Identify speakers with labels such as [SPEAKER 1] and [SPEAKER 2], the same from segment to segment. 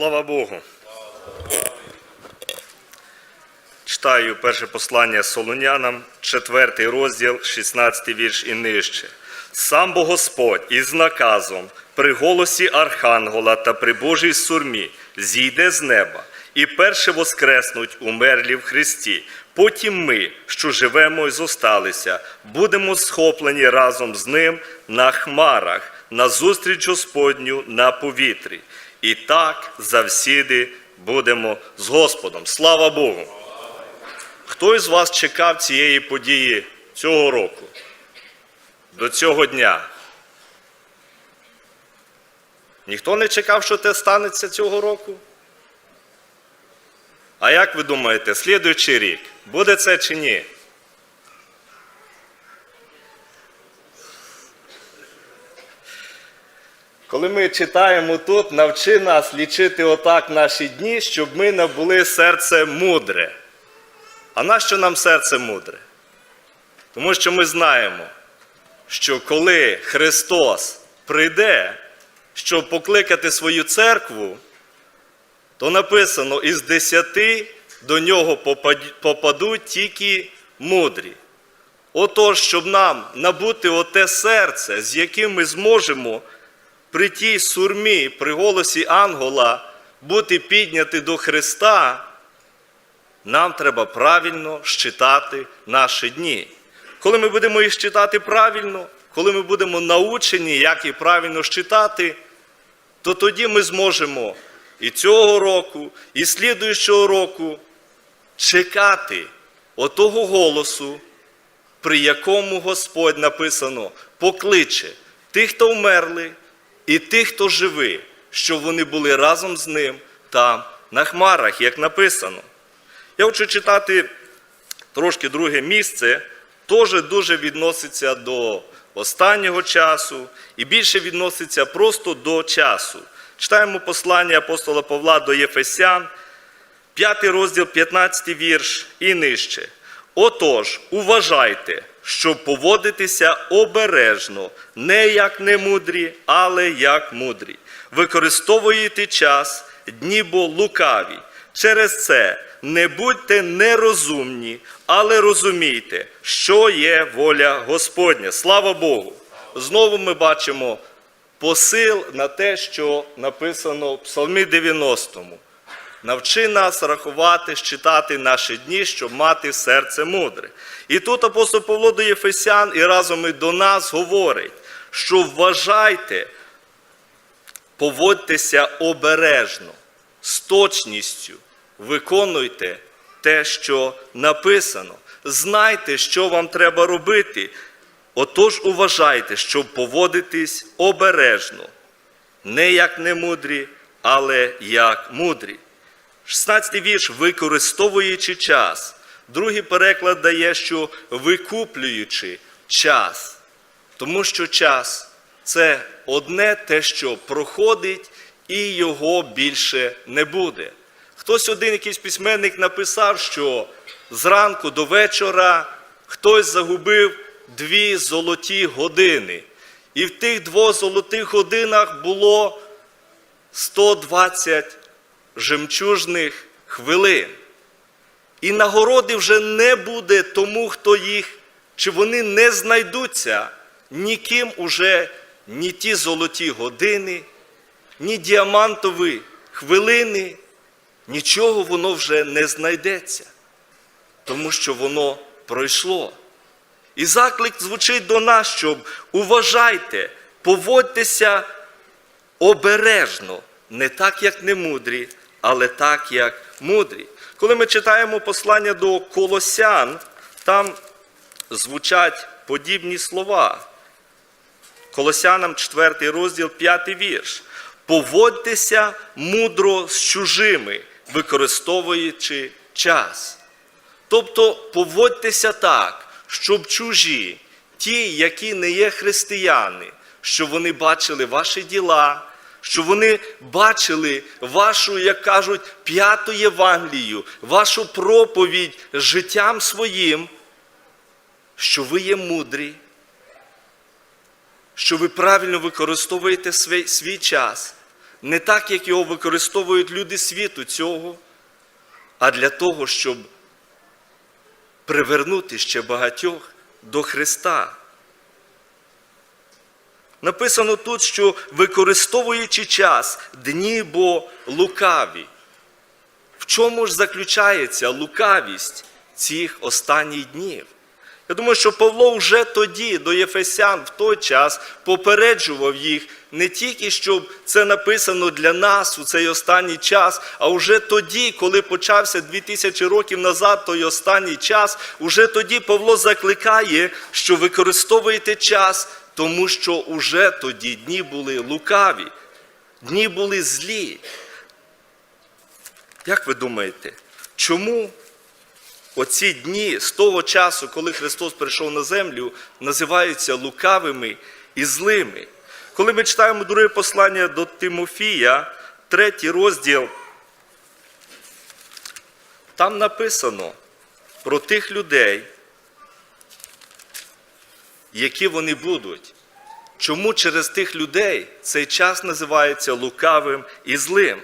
[SPEAKER 1] Слава Богу. Читаю перше послання Солонянам, 4 розділ, 16 вірш і нижче. Сам бо Господь із наказом при голосі Архангела та при Божій сурмі зійде з неба, і перше воскреснуть умерлі в Христі. Потім ми, що живемо і зосталися, будемо схоплені разом з ним на хмарах, на зустріч Господню на повітрі. І так завсіди будемо з Господом. Слава Богу! Хто із вас чекав цієї події цього року? До цього дня? Ніхто не чекав, що це станеться цього року? А як ви думаєте, слідуючий рік, буде це чи ні? Коли ми читаємо тут, навчи нас лічити отак наші дні, щоб ми набули серце мудре. А нащо нам серце мудре? Тому що ми знаємо, що коли Христос прийде, щоб покликати свою церкву, то написано, із десяти до нього попадуть тільки мудрі. Отож, щоб нам набути оте серце, з яким ми зможемо при тій сурмі, при голосі ангела бути підняти до Христа, нам треба правильно щитати наші дні. Коли ми будемо їх щитати правильно, коли ми будемо научені, як їх правильно щитати, то тоді ми зможемо і цього року, і слідуючого року чекати отого голосу, при якому Господь написано покличе тих, хто вмерли, і тих, хто живий, щоб вони були разом з ним там на хмарах, як написано. Я хочу читати трошки друге місце, теж дуже відноситься до останнього часу і більше відноситься просто до часу. Читаємо послання апостола Павла до Єфесян, 5 розділ, 15 вірш і нижче. Отож, уважайте, щоб поводитися обережно, не як немудрі, але як мудрі. Використовуєте час, дні бо лукаві. Через це не будьте нерозумні, але розумійте, що є воля Господня. Слава Богу! Знову ми бачимо посил на те, що написано в Псалмі 90. Навчи нас рахувати, щитати наші дні, щоб мати серце мудре. І тут апостол Павло до Єфесян і разом і до нас говорить, що вважайте, поводьтеся обережно, з точністю, виконуйте те, що написано. Знайте, що вам треба робити. Отож уважайте, щоб поводитись обережно, не як немудрі, але як мудрі. 16 вірш, використовуючи час. Другий переклад дає, що викуплюючи час. Тому що час це одне те, що проходить, і його більше не буде. Хтось один якийсь письменник написав, що зранку до вечора хтось загубив дві золоті години. І в тих двох золотих годинах було 120 жемчужних хвилин. І нагороди вже не буде тому, хто їх, чи вони не знайдуться ніким уже ні ті золоті години, ні діамантові хвилини, нічого воно вже не знайдеться, тому що воно пройшло. І заклик звучить до нас, щоб уважайте, поводьтеся обережно, не так, як немудрі, але так, як мудрі. Коли ми читаємо послання до Колосян, там звучать подібні слова. Колосянам 4 розділ, 5 вірш. Поводьтеся мудро з чужими, використовуючи час. Тобто поводьтеся так, щоб чужі, ті, які не є християни, щоб вони бачили ваші діла, щоб вони бачили вашу, як кажуть, п'яту Євангелію, вашу проповідь життям своїм, що ви є мудрі, що ви правильно використовуєте свій, свій час, не так, як його використовують люди світу цього, а для того, щоб привернути ще багатьох до Христа. Написано тут, що використовуючи час, дні бо лукаві. В чому ж заключається лукавість цих останніх днів? Я думаю, що Павло вже тоді до Єфесян в той час попереджував їх не тільки, щоб це написано для нас у цей останній час, а вже тоді, коли почався 2000 років назад той останній час, уже тоді Павло закликає, що використовуєте час, тому що уже тоді дні були лукаві, дні були злі. Як ви думаєте, чому оці дні з того часу, коли Христос прийшов на землю, називаються лукавими і злими? Коли ми читаємо друге послання до Тимофія, третій розділ, там написано про тих людей, які вони будуть. Чому через тих людей цей час називається лукавим і злим?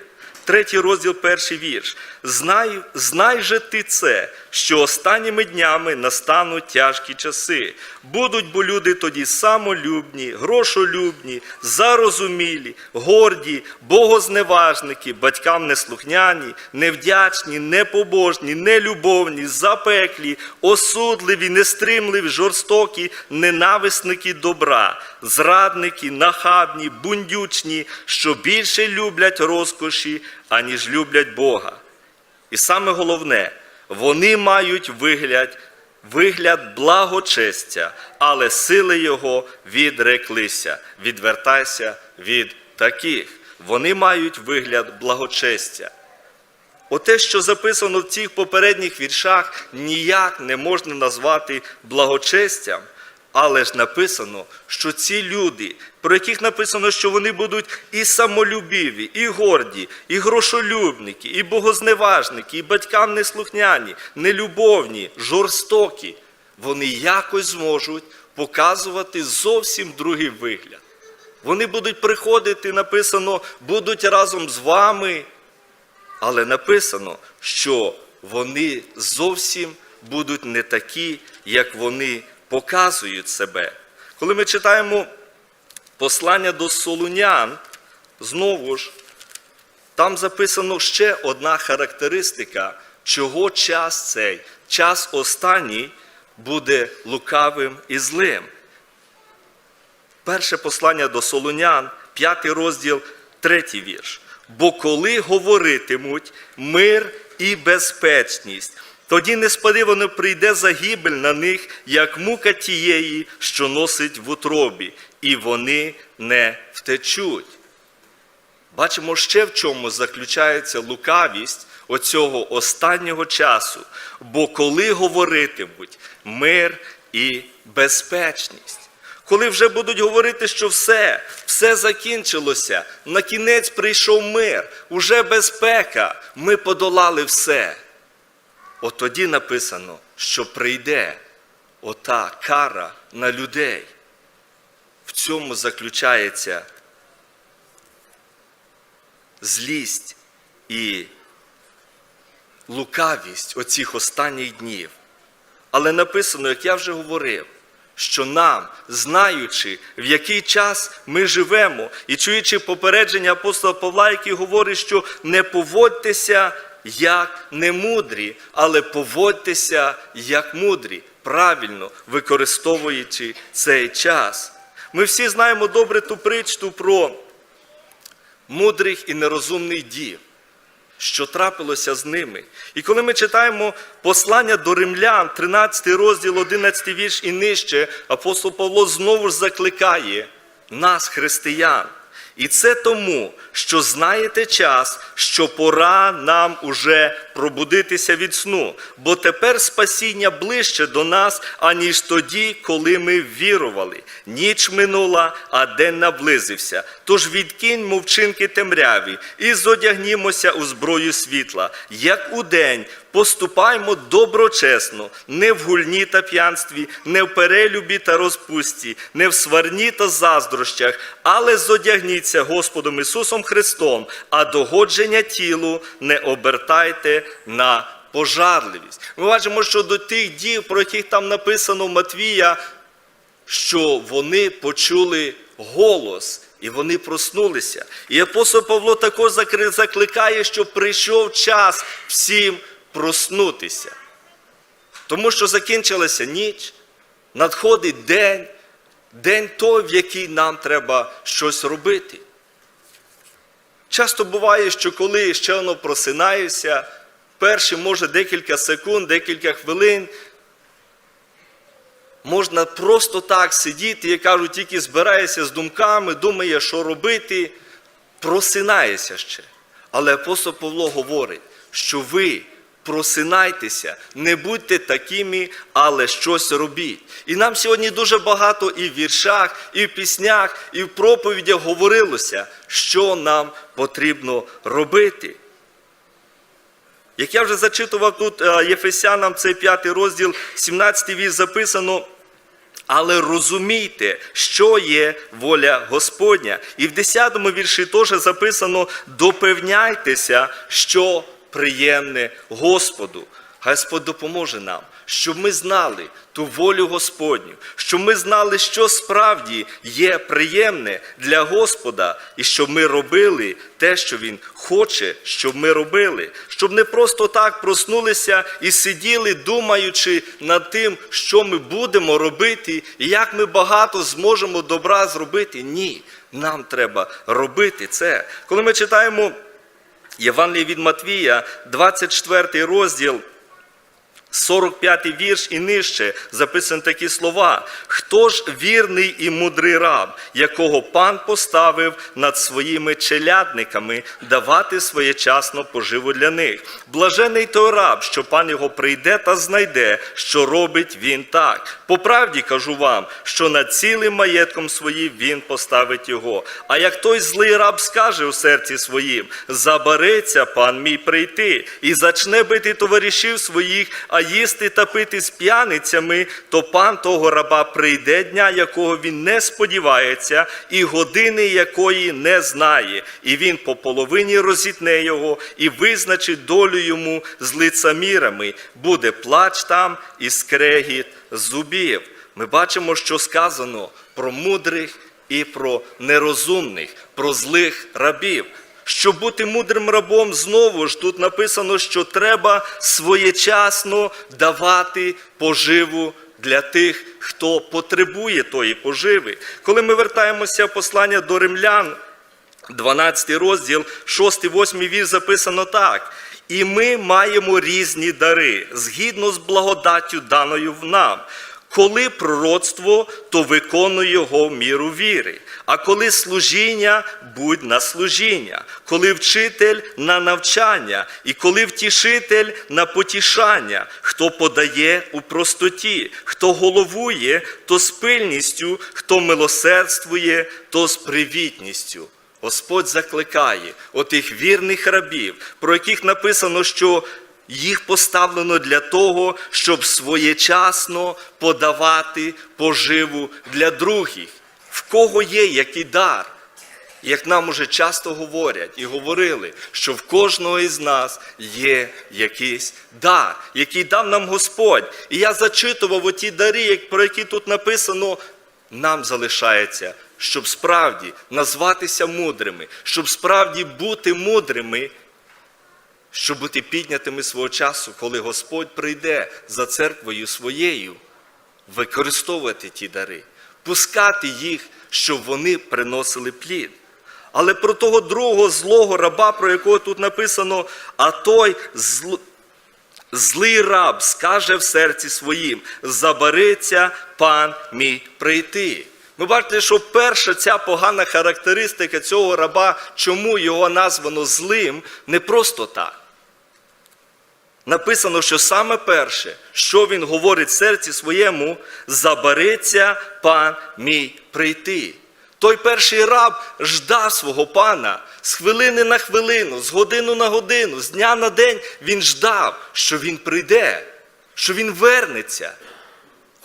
[SPEAKER 1] Третій розділ, перший вірш. Знай, знай же ти це, що останніми днями настануть тяжкі часи. Будуть бо люди тоді самолюбні, грошолюбні, зарозумілі, горді, богозневажники, батькам неслухняні, невдячні, непобожні, нелюбовні, запеклі, осудливі, нестримливі, жорстокі, ненависники добра, зрадники, нахабні, бундючні, що більше люблять розкоші, аніж люблять Бога. І саме головне, вони мають вигляд, вигляд благочестя, але сили його відреклися. Відвертайся від таких. Вони мають вигляд благочестя. Оте, що записано в цих попередніх віршах, ніяк не можна назвати благочестям, але ж написано, що ці люди, про яких написано, що вони будуть і самолюбиві, і горді, і грошолюбники, і богозневажники, і батькам неслухняні, нелюбовні, жорстокі, вони якось зможуть показувати зовсім другий вигляд. Вони будуть приходити, написано, будуть разом з вами. Але написано, що вони зовсім будуть не такі, як вони показують себе. Коли ми читаємо послання до Солунян, знову ж, там записано ще одна характеристика, чого час цей, час останній буде лукавим і злим. Перше послання до Солунян, п'ятий розділ, третій вірш. Бо коли говоритимуть мир і безпечність, тоді несподівано прийде загибель на них, як мука тієї, що носить в утробі, і вони не втечуть. Бачимо ще в чому заключається лукавість оцього останнього часу. Бо коли говоритимуть мир і безпечність, коли вже будуть говорити, що все, все закінчилося, на кінець прийшов мир, уже безпека, ми подолали все. От тоді написано, що прийде ота кара на людей. В цьому заключається злість і лукавість оцих останніх днів. Але написано, як я вже говорив, що нам, знаючи, в який час ми живемо, і чуючи попередження апостола Павла, який говорить, що не поводьтеся як немудрі, але поводьтеся як мудрі, правильно використовуючи цей час. Ми всі знаємо добре ту притчу про мудрих і нерозумних дів, що трапилося з ними. І коли ми читаємо послання до римлян, 13 розділ, 11 вірш і нижче, апостол Павло знову ж закликає нас, християн. І це тому, що знаєте час, що пора нам уже пробудитися від сну, бо тепер спасіння ближче до нас, аніж тоді, коли ми вірували. Ніч минула, а день наблизився. Тож відкиньмо вчинки темряві і зодягнімося у зброю світла, як у день. Поступаймо доброчесно, не в гульні та п'янстві, не в перелюбі та розпусті, не в сварні та заздрощах, але зодягніться Господом Ісусом Христом, а догодження тілу не обертайте на пожарливість. Ми бачимо, що до тих дів, про яких там написано в Матвія, що вони почули голос і вони проснулися. І апостол Павло також закликає, що прийшов час всім проснутися. Тому що закінчилася ніч, надходить день, день той, в який нам треба щось робити. Часто буває, що коли ще воно просинаюся, перші, може, декілька секунд, декілька хвилин, можна просто так сидіти, як кажуть, тільки збираєшся з думками, думає, що робити, просинаєшся ще. Але апостол Павло говорить, що ви просинайтеся, не будьте такими, але щось робіть. І нам сьогодні дуже багато і в віршах, і в піснях, і в проповідях говорилося, що нам потрібно робити. Як я вже зачитував тут е, Єфесянам, цей п'ятий розділ, 17 вірш записано. Але розумійте, що є воля Господня. І в 10 вірші теж записано: допевняйтеся, що приємне Господу. Господь допоможе нам, щоб ми знали ту волю Господню, щоб ми знали, що справді є приємне для Господа, і щоб ми робили те, що Він хоче, щоб ми робили, щоб не просто так проснулися і сиділи, думаючи над тим, що ми будемо робити, і як ми багато зможемо добра зробити. Ні, нам треба робити це. Коли ми читаємо Євангеліє від Матвія, 24 розділ. 45 вірш і нижче записані такі слова. Хто ж вірний і мудрий раб, якого пан поставив над своїми челядниками давати своєчасно поживу для них? Блажений той раб, що пан його прийде та знайде, що робить він так. По правді кажу вам, що над цілим маєтком своїм він поставить його. А як той злий раб скаже у серці своїм: забереться пан мій прийти, і зачне бити товаришів своїх, а їсти та пити з п'яницями, то пан того раба прийде дня, якого він не сподівається, і години якої не знає, і він по половині розітне його і визначить долю йому з лицамірами. Буде плач там і скрегіт зубів. Ми бачимо, що сказано про мудрих і про нерозумних, про злих рабів. Щоб бути мудрим рабом, знову ж тут написано, що треба своєчасно давати поживу для тих, хто потребує тої поживи. Коли ми вертаємося в послання до римлян, 12 розділ, 6-8 вірш записано так. І ми маємо різні дари згідно з благодаттю даною в нам. Коли пророцтво, то виконуй його міру віри. А коли служіння, будь на служіння, коли вчитель на навчання, і коли втішитель на потішання, хто подає у простоті, хто головує, то з пильністю, хто милосердствує, то з привітністю. Господь закликає отих вірних рабів, про яких написано, що їх поставлено для того, щоб своєчасно подавати поживу для других. В кого є який дар? Як нам уже часто говорять і говорили, що в кожного із нас є якийсь дар, який дав нам Господь. І я зачитував оті дари, про які тут написано, нам залишається, щоб справді назватися мудрими, щоб справді бути мудрими, щоб бути піднятими свого часу, коли Господь прийде за церквою своєю, використовувати ті дари, пускати їх, щоб вони приносили плід. Але про того другого злого раба, про якого тут написано, а той зл... злий раб скаже в серці своїм: забариться пан мій прийти. Ми бачите, що перша ця погана характеристика цього раба, чому його названо злим, не просто так. Написано, що саме перше, що він говорить серці своєму, забариться пан мій прийти. Той перший раб ждав свого пана з хвилини на хвилину, з годину на годину, з дня на день він ждав, що він прийде, що він вернеться.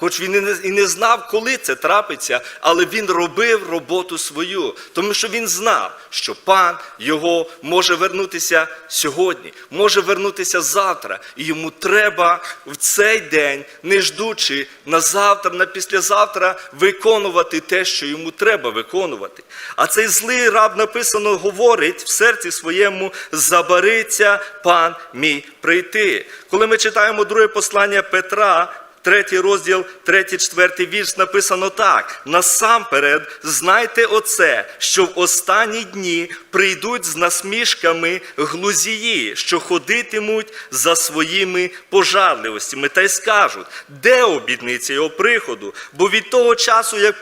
[SPEAKER 1] Хоч він і не, і не знав, коли це трапиться, але він робив роботу свою, тому що він знав, що пан його може вернутися сьогодні, може вернутися завтра, і йому треба в цей день, не ждучи на завтра, на післязавтра, виконувати те, що йому треба виконувати. А цей злий раб написано говорить в серці своєму: забариться пан мій прийти. Коли ми читаємо друге послання Петра. Третій розділ, третій, четвертий вірш написано так: насамперед, знайте оце, що в останні дні прийдуть з насмішками глузії, що ходитимуть за своїми пожарливостями, та й скажуть, де обітниця його приходу? Бо від того часу, як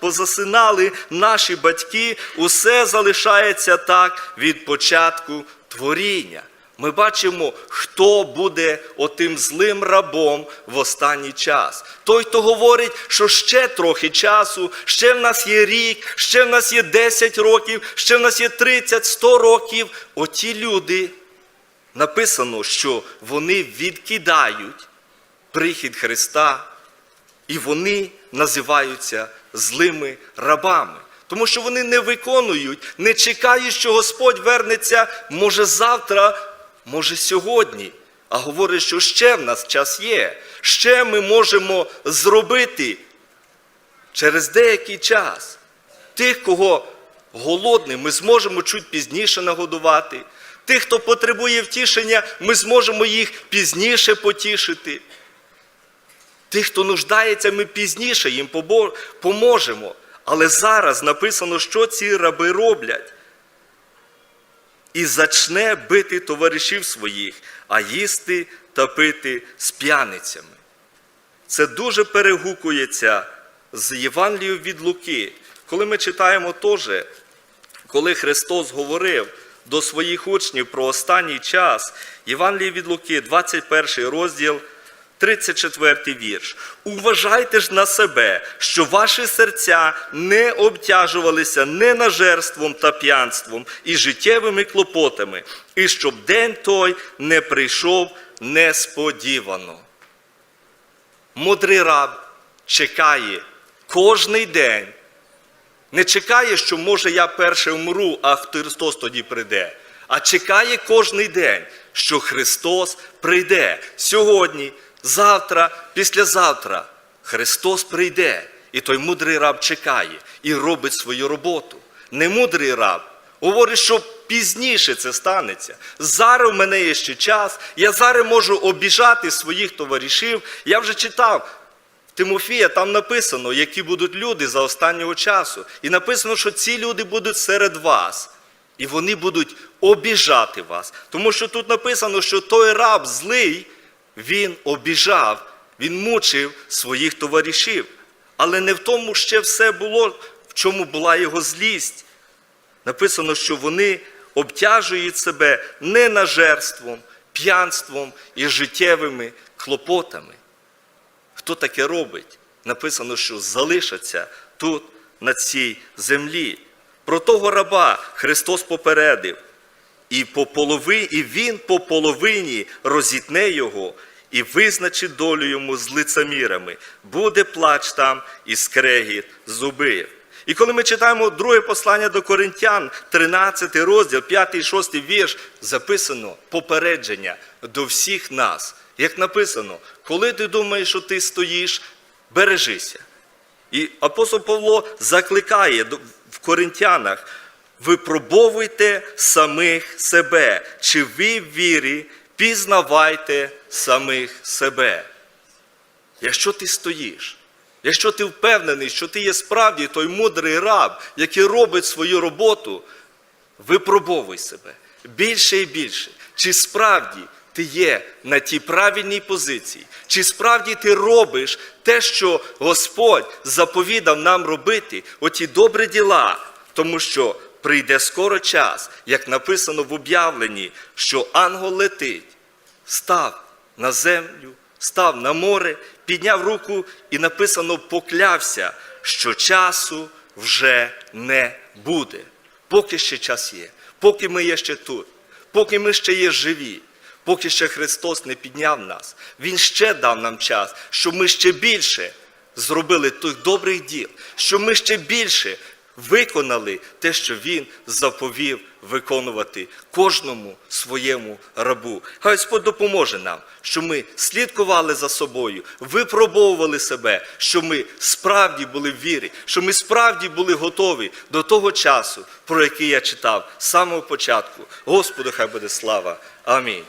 [SPEAKER 1] позасинали наші батьки, усе залишається так від початку творіння. Ми бачимо, хто буде отим злим рабом в останній час. Той, хто говорить, що ще трохи часу, ще в нас є рік, ще в нас є 10 років, ще в нас є 30, 100 років. Оті люди написано, що вони відкидають прихід Христа, і вони називаються злими рабами. Тому що вони не виконують, не чекають, що Господь вернеться, може завтра, може сьогодні. А говорить, що ще в нас час є, ще ми можемо зробити через деякий час. Тих, кого голодний, ми зможемо чуть пізніше нагодувати. Тих, хто потребує втішення, ми зможемо їх пізніше потішити. Тих, хто нуждається, ми пізніше їм поможемо. Але зараз написано, що ці раби роблять. І зачне бити товаришів своїх, а їсти та пити з п'яницями. Це дуже перегукується з Євангелією від Луки. Коли ми читаємо теж, коли Христос говорив до своїх учнів про останній час, Євангеліє від Луки, 21 розділ, 34 вірш. Уважайте ж на себе, що ваші серця не обтяжувалися ненажерством та п'янством і життєвими клопотами, і щоб день той не прийшов несподівано. Мудрий раб чекає кожний день. Не чекає, що може я перше вмру, а Христос тоді прийде. А чекає кожний день, що Христос прийде сьогодні, завтра, післязавтра. Христос прийде. І той мудрий раб чекає і робить свою роботу. Не мудрий раб. Говорить, що пізніше це станеться. Зараз в мене є ще час. Я зараз можу обіжати своїх товаришів. Я вже читав Тимофія, там написано, які будуть люди за останнього часу. І написано, що ці люди будуть серед вас. І вони будуть обіжати вас. Тому що тут написано, що той раб злий, він обіжав, він мучив своїх товаришів. Але не в тому ще все було, в чому була його злість. Написано, що вони обтяжують себе ненажерством, п'янством і життєвими клопотами. Хто таке робить? Написано, що залишаться тут, на цій землі. Про того раба Христос попередив, і, по полови, і Він по половині розітне його і визначить долю йому з лицемірами. Буде плач там і скрегіт зубив. І коли ми читаємо друге послання до Коринтян, 13 розділ, 5 і 6 вірш, записано попередження до всіх нас. Як написано, коли ти думаєш, що ти стоїш, бережися. І апостол Павло закликає в Коринтянах: випробовуйте самих себе, чи ви в вірі пізнавайте самих себе. Якщо ти стоїш, якщо ти впевнений, що ти є справді той мудрий раб, який робить свою роботу, випробовуй себе більше і більше. Чи справді ти є на тій правильній позиції? Чи справді ти робиш те, що Господь заповідав нам робити, оті добрі діла, тому що прийде скоро час, як написано в об'явленні, що ангел летить, став на землю, став на море, підняв руку і написано поклявся, що часу вже не буде. Поки ще час є, поки ми є ще тут, поки ми ще є живі, поки ще Христос не підняв нас, Він ще дав нам час, щоб ми ще більше зробили тих добрих діл, щоб ми ще більше виконали те, що Він заповів виконувати кожному своєму рабу. Хай Господь допоможе нам, щоб ми слідкували за собою, випробовували себе, щоб ми справді були в вірі, щоб ми справді були готові до того часу, про який я читав з самого початку. Господу хай буде слава. Амінь.